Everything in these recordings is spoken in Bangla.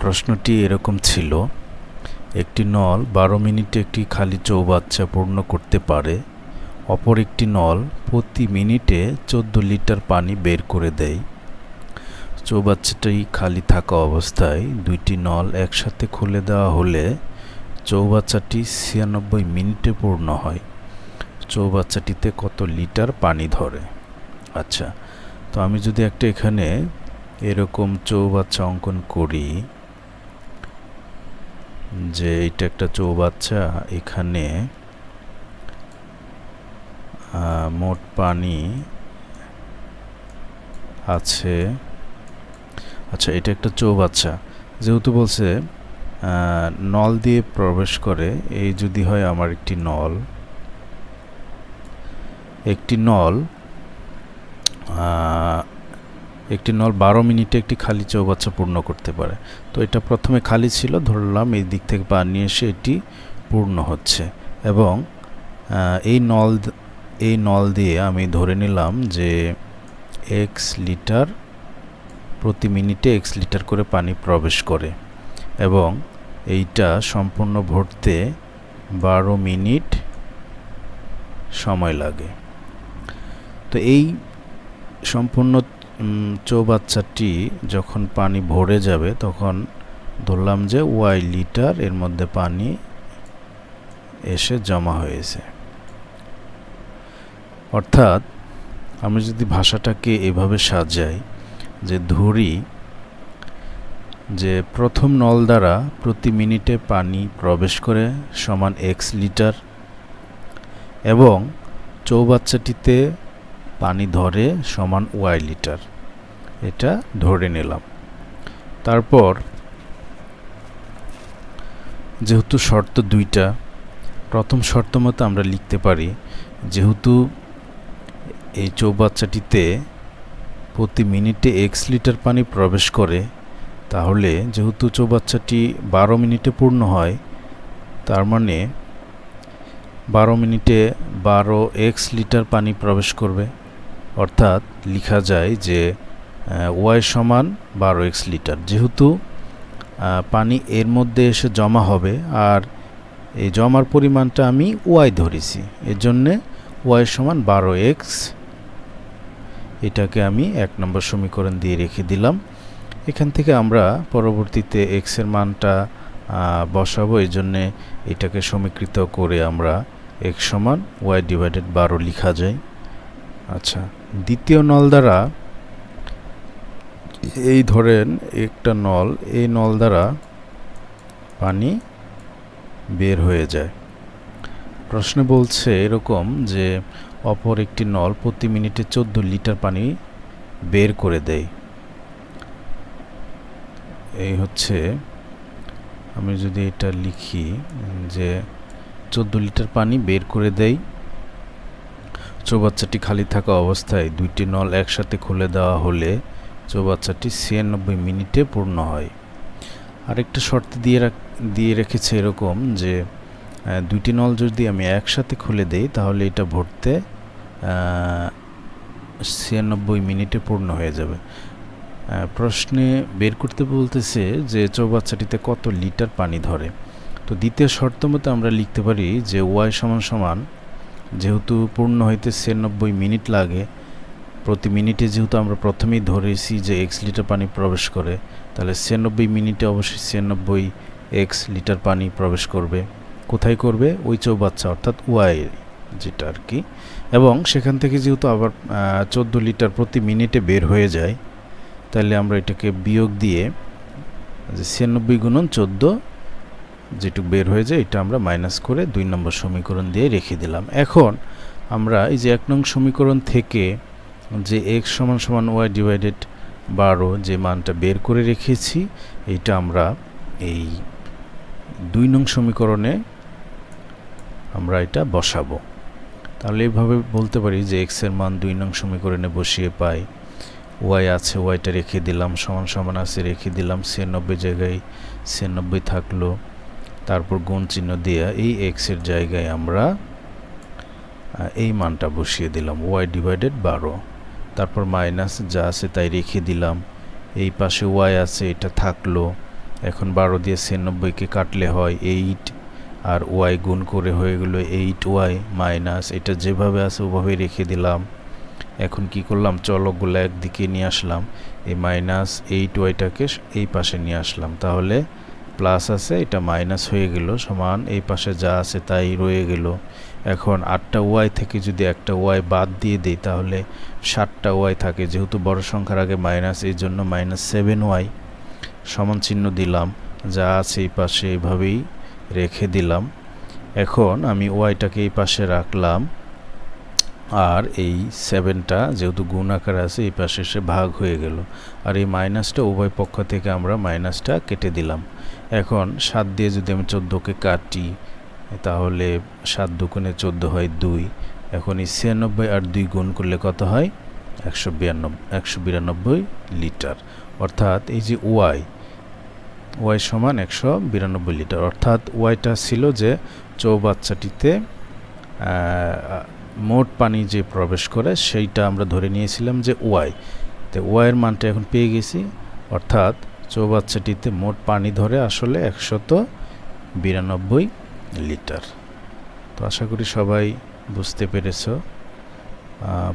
প্রশ্নটি এরকম ছিল, একটি নল বারো মিনিটে একটি খালি চৌবাচ্চা পূর্ণ করতে পারে, অপর একটি নল প্রতি মিনিটে চোদ্দ লিটার পানি বের করে দেয়। চৌবাচ্চাটি খালি থাকা অবস্থায় দুইটি নল একসাথে খুলে দেওয়া হলে চৌবাচ্চাটি ছিয়ানব্বই মিনিটে পূর্ণ হয়। চৌবাচ্চাটিতে কত লিটার পানি ধরে? আচ্ছা তো আমি যদি একটা এখানে এরকম চৌবাচ্চা অঙ্কন করি যে এটা একটা চৌবাচ্চা, এখানে মোট পানি আছে। আচ্ছা এটা একটা চৌবাচ্চা। যেহেতু বলছে নল দিয়ে প্রবেশ করে, এই যদি হয় আমার একটি নল। একটি নল একটি নল বারো মিনিটে একটি খালি চৌবাচ্চা পূর্ণ করতে পারে। তো এটা প্রথমে খালি ছিল, ধরলাম এই দিক থেকে পানি এসে এটি পূর্ণ হচ্ছে। এবং এই নল এই নল দিয়ে আমি ধরে নিলাম যে এক্স লিটার প্রতি মিনিটে এক্স লিটার করে পানি প্রবেশ করে। এবং এইটা সম্পূর্ণ ভরতে বারো মিনিট সময় লাগে। তো এই সম্পূর্ণ চৌবাচ্চাটি যখন পানি ভরে যাবে, তখন ধরলাম যে ওয়াই লিটার এর মধ্যে পানি এসে জমা হয়েছে। অর্থাৎ আমি যদি ভাষাটাকে এভাবে সাজাই যে ধরি, যে প্রথম নল দ্বারা প্রতি মিনিটে পানি প্রবেশ করে সমান এক্স লিটার এবং চৌবাচ্চাটিতে পানি ধরে সমান ওয়াই লিটার। এটা ধরে নিলাম। তারপর যেহেতু শর্ত দুইটা, প্রথম শর্ত মতো আমরা লিখতে পারি, যেহেতু এই চৌবাচ্চাটিতে প্রতি মিনিটে এক্স লিটার পানি প্রবেশ করে, তাহলে যেহেতু চৌবাচ্চাটি বারো মিনিটে পূর্ণ হয়, তার মানে বারো মিনিটে বারো এক্স লিটার পানি প্রবেশ করবে। অর্থাৎ লেখা যায় যে ওয়াই সমান বারো এক্স লিটার। যেহেতু পানি এর মধ্যে এসে জমা হবে, আর এই জমার পরিমাণটা আমি ওয়াই ধরেছি এর জন্যে ওয়াই সমান বারো এক্স এটাকে আমি এক নম্বর সমীকরণ দিয়ে রেখে দিলাম। এখান থেকে আমরা পরবর্তীতে এক্সের মানটা বসাবো এই জন্যে এটাকে সমীকৃত করে আমরা এক্স সমান ওয়াই ডিভাইডেড বারো লিখা যায়। আচ্ছা দ্বিতীয় নল দ্বারা এই ধরেন একটা নল, এই নল দ্বারা পানি বের হয়ে যায়। প্রশ্নে বলছে এরকম যে অপর একটি নল প্রতি মিনিটে চোদ্দ লিটার পানি বের করে দেয়। এই হচ্ছে আমি যদি এটা লিখি যে চোদ্দ লিটার পানি বের করে দেয় চৌবাচ্চাটি খালি থাকা অবস্থায় দুইটি নল একসাথে খুলে দেওয়া হলে চৌবাচ্চাটি ছিয়ানব্বই মিনিটে পূর্ণ হয়। আরেকটা শর্ত দিয়ে দিয়ে রেখেছে এরকম যে দুইটি নল যদি আমি একসাথে খুলে দেই, তাহলে এটা ভরতে ছিয়ানব্বই মিনিটে পূর্ণ হয়ে যাবে। প্রশ্নে বের করতে বলতেছে যে, চৌবাচ্চাটিতে কত লিটার পানি ধরে? তো দ্বিতীয় শর্ত মতো আমরা লিখতে পারি যে, ওয়াই সমান সমান যেহেতু পূর্ণ হইতে ছিয়ানব্বই মিনিট লাগে, প্রতি মিনিটে যেহেতু আমরা প্রথমেই ধরেছি যে এক্স লিটার পানি প্রবেশ করে, তাহলে ছিয়ানব্বই মিনিটে অবশ্যই ছিয়ানব্বই এক্স লিটার পানি প্রবেশ করবে। কোথায় করবে? ওই চৌবাচ্চা, অর্থাৎ ওয়াই যেটা আর কি। এবং সেখান থেকে যেহেতু আবার চোদ্দ লিটার প্রতি মিনিটে বের হয়ে যায়, তাহলে আমরা এটাকে বিয়োগ দিয়ে যে ছিয়ানব্বই গুণন চোদ্দ যেটুকু বের হয়ে যায়, এটা আমরা মাইনাস করে দুই নম্বর সমীকরণ দিয়ে রেখে দিলাম। এখন আমরা এই যে এক নং সমীকরণ থেকে যে এক্স সমান সমান ওয়াই ডিভাইডেড বারো যে মানটা বের করে রেখেছি এইটা আমরা এই দুই নং সমীকরণে আমরা এটা বসাবো। তাহলে এইভাবে বলতে পারি যে এক্সের মান দুই নং সমীকরণে বসিয়ে পাই। ওয়াই আছে ওয়াইটা রেখে দিলাম, সমান সমান আছে, রেখে দিলাম, ছিয়ানব্বই জায়গায় ছিয়ানব্বই থাকল। তারপর গুণ চিহ্ন দিয়ে এই এক্সের জায়গায় আমরা এই মানটা বসিয়ে দিলাম ওয়াই ডিভাইডেড বারো। তারপর মাইনাস যা আছে তাই রেখে দিলাম। এই পাশে ওয়াই আছে, এটা থাকল। এখন বারো দিয়ে ছিয়ানব্বইকে কাটলে হয় এইট আর ওয়াই গুণ করে হয়ে গেলো এইট ওয়াই মাইনাস এটা যেভাবে আছে ওভাবেই রেখে দিলাম। এখন কি করলাম? চলকগুলো একদিকে নিয়ে আসলাম। এই মাইনাস এইট ওয়াইটাকে এই পাশে নিয়ে আসলাম। তাহলে প্লাস আছে, এটা মাইনাস হয়ে গেল, সমান এই পাশে যা আছে তাই রয়ে গেল। এখন আটটা ওয়াই থেকে যদি একটা ওয়াই বাদ দিয়ে দিই, তাহলে ষাটটা ওয়াই থাকে। যেহেতু বড় সংখ্যার আগে মাইনাস এই জন্য মাইনাস সেভেন ওয়াই সমান চিহ্ন দিলাম, যা আছে এই পাশে এইভাবেই রেখে দিলাম। এখন আমি ওয়াইটাকে এই পাশে রাখলাম। আর এই সেভেনটা যেহেতু গুণ আকারে আছে, এই পাশে এসে ভাগ হয়ে গেল। আর এই মাইনাসটা উভয় পক্ষ থেকে আমরা মাইনাসটা কেটে দিলাম। এখন সাত দিয়ে যদি আমি চোদ্দোকে কাটি, তাহলে সাত দুগুণে চোদ্দ হয় দুই। এখন এই ছিয়ানব্বই আর দুই গুণ করলে কত হয়? একশো বিরানব্বই একশো বিরানব্বই লিটার। অর্থাৎ এই যে ওয়াই ওয়াই সমান একশো বিরানব্বই লিটার। অর্থাৎ ওয়াইটা ছিল যে চৌবাচ্চাটিতে মোট পানি যে প্রবেশ করে সেইটা আমরা ধরে নিয়েছিলাম যে ওয়াই। তো ওয়াইয়ের মানটা এখন পেয়ে গেছি। অর্থাৎ চৌবাচ্চাটিতে মোট পানি ধরে আসলে একশত বিরানব্বই লিটার। তো আশা করি সবাই বুঝতে পেরেছ।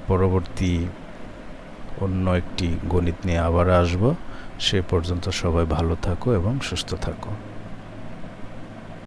পরবর্তী অন্য একটি গণিত নিয়ে আবার আসব। সে পর্যন্ত সবাই ভালো থাকো এবং সুস্থ থাকো।